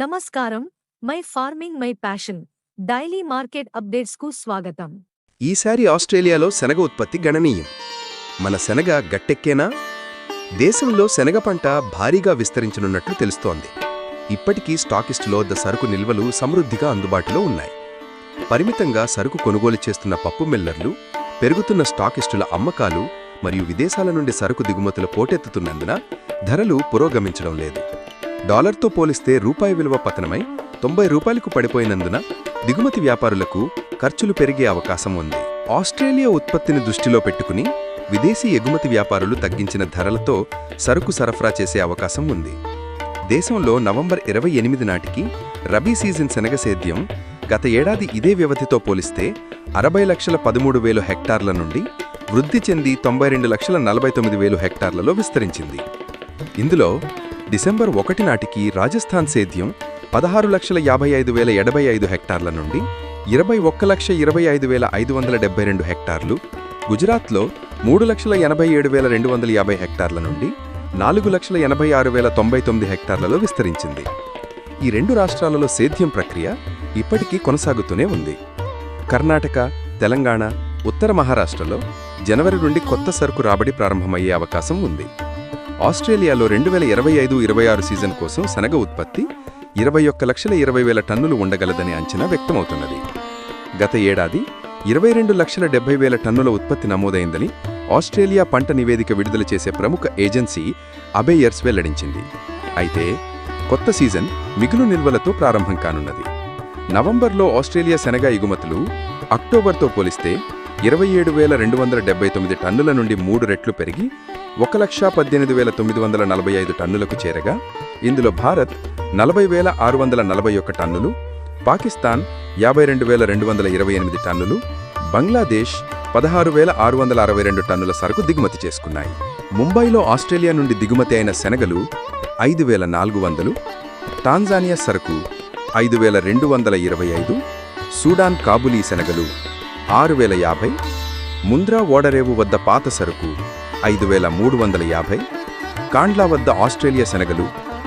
నమస్కారం. My farming my passion. Daily market అప్డేట్స్కు స్వాగతం. ఈసారి ఆస్ట్రేలియాలో శనగ ఉత్పత్తి గణనీయం. మన శనగ గట్టెక్కేనా? దేశంలో శనగ పంట భారీగా విస్తరించనున్నట్లు తెలుస్తోంది. ఇప్పటికీ స్టాకిస్టులో ద సరుకు నిల్వలు సమృద్ధిగా అందుబాటులో ఉన్నాయి. పరిమితంగా సరుకు కొనుగోలు చేస్తున్న పప్పు మిల్లర్లు పెరుగుతున్న స్టాకిస్టుల అమ్మకాలు మరియు విదేశాల నుండి సరుకు దిగుమతులు పోటెత్తుతున్నందున ధరలు పురోగమించడం లేదు. డాలర్తో పోలిస్తే రూపాయి విలువ పతనమై తొంభై రూపాయలకు పడిపోయినందున దిగుమతి వ్యాపారులకు ఖర్చులు పెరిగే అవకాశం ఉంది. ఆస్ట్రేలియా ఉత్పత్తిని దృష్టిలో పెట్టుకుని విదేశీ ఎగుమతి వ్యాపారులు తగ్గించిన ధరలతో సరుకు సరఫరా చేసే అవకాశం ఉంది. దేశంలో నవంబర్ ఇరవై ఎనిమిది నాటికి రబీ సీజన్ శనగ సేద్యం గత ఏడాది ఇదే వ్యవధితో పోలిస్తే అరవై లక్షల పదమూడు వేలు హెక్టార్ల నుండి వృద్ధి చెంది తొంభై రెండు లక్షల నలభై తొమ్మిది వేలు హెక్టార్లలో విస్తరించింది. ఇందులో డిసెంబర్ ఒకటి నాటికి రాజస్థాన్ సేద్యం పదహారు లక్షల యాభై ఐదు వేల ఎనభై ఐదు హెక్టార్ల నుండి ఇరవై ఒక్క లక్ష ఇరవై ఐదు వేల ఐదు వందల డెబ్బై రెండు హెక్టార్లు గుజరాత్లో మూడు లక్షల ఎనభై ఏడు వేల రెండు వందల యాభై హెక్టార్ల నుండి నాలుగు లక్షల ఎనభై ఆరు వేల తొంభై తొమ్మిది హెక్టార్లలో విస్తరించింది. ఈ రెండు రాష్ట్రాలలో సేద్యం ప్రక్రియ ఇప్పటికీ కొనసాగుతూనే ఉంది. కర్ణాటక తెలంగాణ ఉత్తర మహారాష్ట్రలో జనవరి నుండి కొత్త సరుకు రాబడి ప్రారంభమయ్యే అవకాశం ఉంది. ఆస్ట్రేలియాలో రెండు వేల ఇరవై ఐదు ఇరవై ఆరు సీజన్ కోసం శనగ ఉత్పత్తి ఇరవై ఒక్క లక్షల ఇరవై వేల టన్నులు ఉండగలదని అంచనా వ్యక్తమవుతున్నది. గత ఏడాది ఇరవై రెండు లక్షల డెబ్బై వేల టన్నుల ఉత్పత్తి నమోదైందని ఆస్ట్రేలియా పంట నివేదిక విడుదల చేసే ప్రముఖ ఏజెన్సీ అబేయర్స్ వెల్లడించింది. అయితే కొత్త సీజన్ మిగులు నిల్వలతో ప్రారంభం కానున్నది. నవంబర్లో ఆస్ట్రేలియా శనగ ఎగుమతులు అక్టోబర్తో పోలిస్తే ఇరవై ఏడు వేల రెండు వందల డెబ్బై తొమ్మిది టన్నుల నుండి మూడు రెట్లు పెరిగి ఒక లక్ష పద్దెనిమిది వేల తొమ్మిది వందల నలభై ఐదు టన్నులకు చేరగా ఇందులో భారత్ నలభై వేల ఆరు వందల నలభై ఒక్క టన్నులు పాకిస్తాన్ యాభై రెండు వేల రెండు వందల ఇరవై ఎనిమిది టన్నులు బంగ్లాదేశ్ పదహారు వేల ఆరు వందల అరవై రెండు టన్నుల సరుకు దిగుమతి చేసుకున్నాయి. ముంబైలో ఆస్ట్రేలియా నుండి దిగుమతి అయిన శనగలు ఐదు వేల నాలుగు వందలు టాంజానియా సరుకు ఐదు వేల రెండు వందల ఇరవై ఐదు సూడాన్ కాబులీ శనగలు ఆరు వేల యాభై ముంద్రా ఓడరేవు వద్ద పాత సరుకు ఐదు వేల మూడు వందల యాభై కాండ్లా వద్ద ఆస్ట్రేలియా శనగలు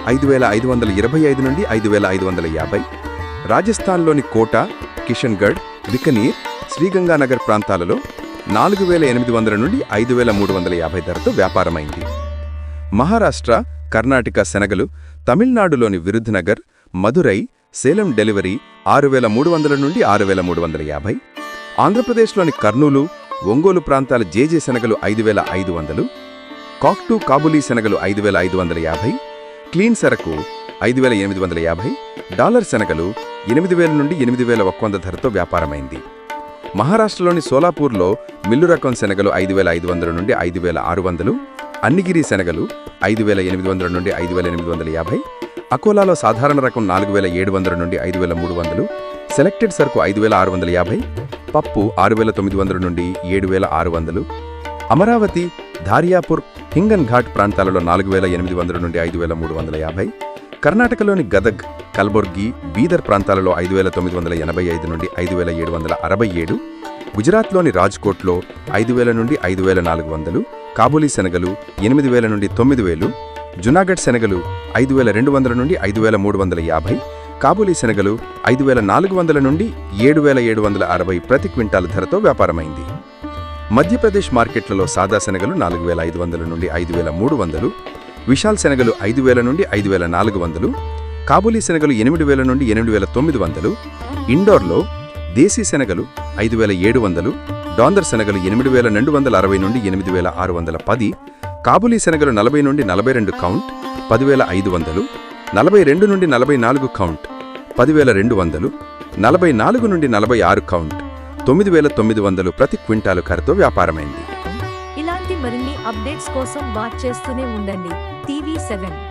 ఐదు వేల ఐదు వందల ఇరవై ఐదు నుండి ఐదు వేల ఐదు వందల యాభై రాజస్థాన్లోని కోటా కిషన్గఢ్ బికనీర్ శ్రీగంగానగర్ ప్రాంతాలలో నాలుగు వేల ఎనిమిది వందల నుండి ఐదు వేల మూడు వందల యాభై ధరతో వ్యాపారమైంది. మహారాష్ట్ర కర్ణాటక శనగలు తమిళనాడులోని విరుద్ధనగర్ మధురై సేలం డెలివరీ ఆరు వేల మూడు వందల నుండి ఆరు వేల మూడు వందల యాభై ఆంధ్రప్రదేశ్లోని కర్నూలు ఒంగోలు ప్రాంతాల జేజే శనగలు ఐదు వేల ఐదు వందలు కాక్టు కాబులీ శనగలు ఐదు వేల ఐదు వందల యాభై క్లీన్ సరకు ఐదు వేల ఎనిమిది వందల యాభై డాలర్ శనగలు ఎనిమిది వేల నుండి ఎనిమిది వేల ఒక్క వంద ధరతో వ్యాపారమైంది. మహారాష్ట్రలోని సోలాపూర్లో మిల్లు రకం శనగలు ఐదు వేల ఐదు వందల నుండి ఐదు వేల ఆరు వందలు అన్నిగిరి శనగలు ఐదు వేల ఎనిమిది వందల నుండి ఐదు వేల ఎనిమిది వందల యాభై అకోలాలో సాధారణ రకం నాలుగు వేల ఏడు వందల నుండి ఐదు వేల మూడు వందలు సెలెక్టెడ్ సరుకు ఐదు వేల ఆరు వందల యాభై పప్పు ఆరు వేల తొమ్మిది వందల నుండి ఏడు వేల ఆరు వందలు అమరావతి ధారియాపూర్ హింగన్ ఘాట్ ప్రాంతాలలో నాలుగు వేల ఎనిమిది వందల నుండి ఐదు వేల మూడు వందల యాభై కర్ణాటకలోని గదగ్ కల్బుర్గి బీదర్ ప్రాంతాలలో ఐదు వేల తొమ్మిది వందల ఎనభై ఐదు నుండి ఐదు వేల ఏడు వందల అరవై ఏడు గుజరాత్లోని రాజ్కోట్లో ఐదు వేల నుండి ఐదు వేల నాలుగు వందలు కాబూలీ శనగలు ఎనిమిది వేల నుండి తొమ్మిది వేలు జునాగఢ్ శనగలు ఐదు వేల రెండు వందల నుండి ఐదు వేల మూడు వందల యాభై కాబూలీ శనగలు ఐదు వేల నాలుగు వందల నుండి ఏడు వేల ఏడు వందల అరవై ప్రతి క్వింటాల ధరతో వ్యాపారమైంది. మధ్యప్రదేశ్ మార్కెట్లలో సాదా శనగలు నాలుగు వేల ఐదు వందల నుండి ఐదు వేల మూడు వందలు విశాల్ శనగలు ఐదు వేల నుండి ఐదు వేల నాలుగు వందలు కాబూలీ శనగలు ఎనిమిది వేల నుండి ఎనిమిది వేల తొమ్మిది వందలు ఇండోర్లో దేశీ శనగలు ఐదు వేల ఏడు వందలు డాందర్ శనగలు ఎనిమిది వేల రెండు వందల అరవై నుండి ఎనిమిది వేల ఆరు వందల పది కాబూలీ శనగలు నలభై నుండి నలభై రెండు కౌంట్ పదివేల ఐదు వందలు నలభై రెండు నుండి నలభై నాలుగు కౌంట్ పదివేల రెండు వందలు నలభై నాలుగు నుండి నలభై ఆరు కౌంట్ తొమ్మిది వేల తొమ్మిది వందలు ప్రతి క్వింటాలు ఖర్చుతో వ్యాపారమైంది. ఇలాంటి మరిన్ని అప్డేట్స్ కోసం వాచ్ చేస్తూనే ఉండండి. TV seven.